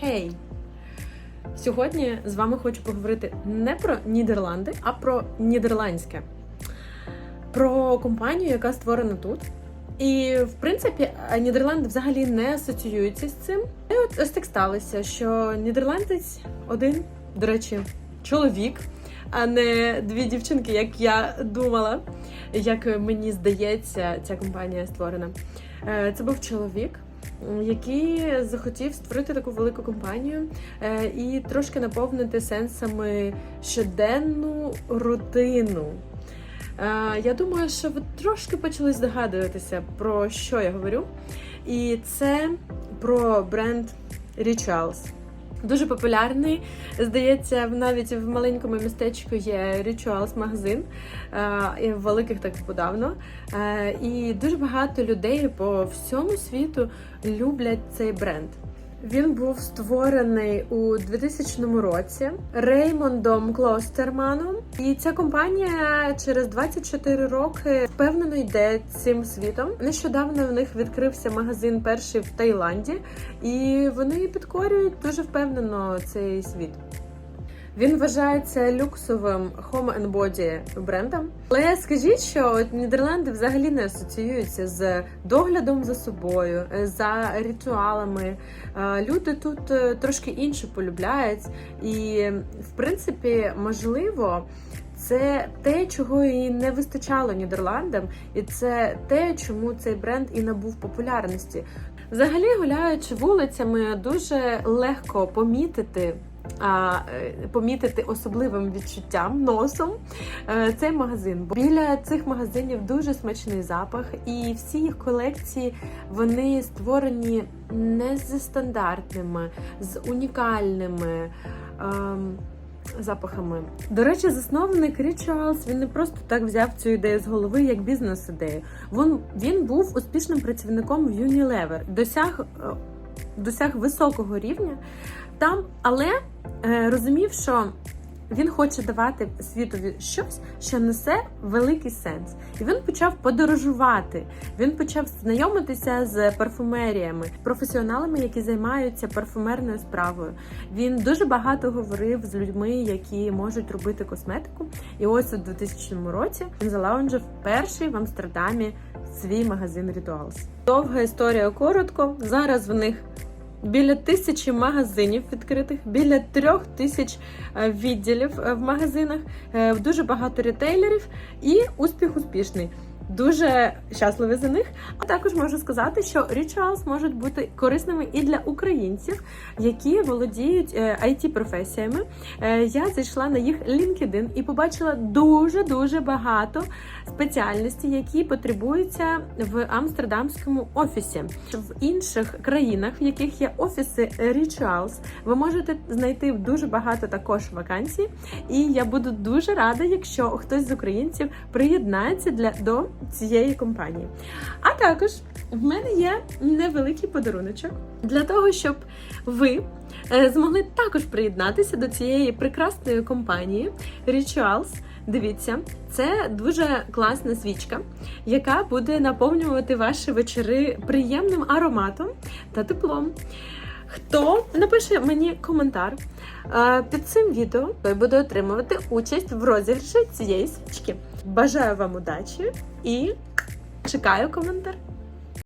Хей! Сьогодні з вами хочу поговорити не про Нідерланди, а про нідерландське. Про компанію, яка створена тут. І, в принципі, Нідерланди взагалі не асоціюються з цим. І от ось так сталося, що нідерландець один, до речі, чоловік, а не дві дівчинки, як я думала, як мені здається, ця компанія створена. Е, Це був чоловік, який захотів створити таку велику компанію е, і трошки наповнити сенсами щоденну рутину. Е, Я думаю, що ви трошки почали здогадуватися, про що я говорю. І це про бренд Rituals. Дуже популярний. Здається, навіть в маленькому містечку є Rituals магазин, е, в великих так подавно. Е, І дуже багато людей по всьому світу люблять цей бренд. Він був створений у 2000 році Реймондом Клостерманом, і ця компанія через 24 роки впевнено йде цим світом. Нещодавно в них відкрився магазин перший в Таїланді, і вони підкорюють дуже впевнено цей світ. Він вважається люксовим home and body брендом. Але скажіть, що от Нідерланди взагалі не асоціюються з доглядом за собою, за ритуалами. Е, Люди тут е, трошки інше полюбляють, і в принципі, можливо. Це те, чого і не вистачало Нідерландам, і це те, чому цей бренд і набув популярності. Взагалі, гуляючи вулицями, дуже легко помітити. Е, помітити особливим відчуттям носом е, цей магазин. Бо біля цих магазинів дуже смачний запах, і всі їх колекції вони створені не зі стандартними, з унікальними. ем, Запахами. До речі, засновник Rituals, він не просто так взяв цю ідею з голови як бізнес-ідею. Він, він був успішним працівником в Unilever, досяг, е, досяг високого рівня. Там, але е, розумів, що він хоче давати світові щось, що несе великий сенс. І він почав подорожувати. Він почав знайомитися з парфумеріями, професіоналами, які займаються парфумерною справою. Він дуже багато говорив з людьми, які можуть робити косметику. І ось у 2000 році він залаунжив перший в Амстердамі свій магазин Rituals. Довга історія коротко. Зараз в них біля тисячі магазинів відкритих, біля трьох тисяч е, відділів е, в магазинах, е, дуже багато ретейлерів і успіх успішний. Дуже щасливі за них. А також можу сказати, що Rituals можуть бути корисними і для українців, які володіють it професіями. Я зайшла на їх LinkedIn і побачила дуже дуже багато спеціальностей, які потребуються в амстердамському офісі. В інших країнах, в яких є офіси Rituals, ви можете знайти дуже багато також вакансій. І я буду дуже рада, якщо хтось з українців приєднається для до цієї компанії. А також в мене є невеликий подаруночок для того, щоб ви е, змогли також приєднатися до цієї прекрасної компанії Rituals. Дивіться, це дуже класна свічка, яка буде наповнювати ваші вечори приємним ароматом та теплом. Хто напише мені коментар е, під цим відео, той буде отримувати участь в розіграші цієї свічки. Бажаю вам удачі і чекаю коментар.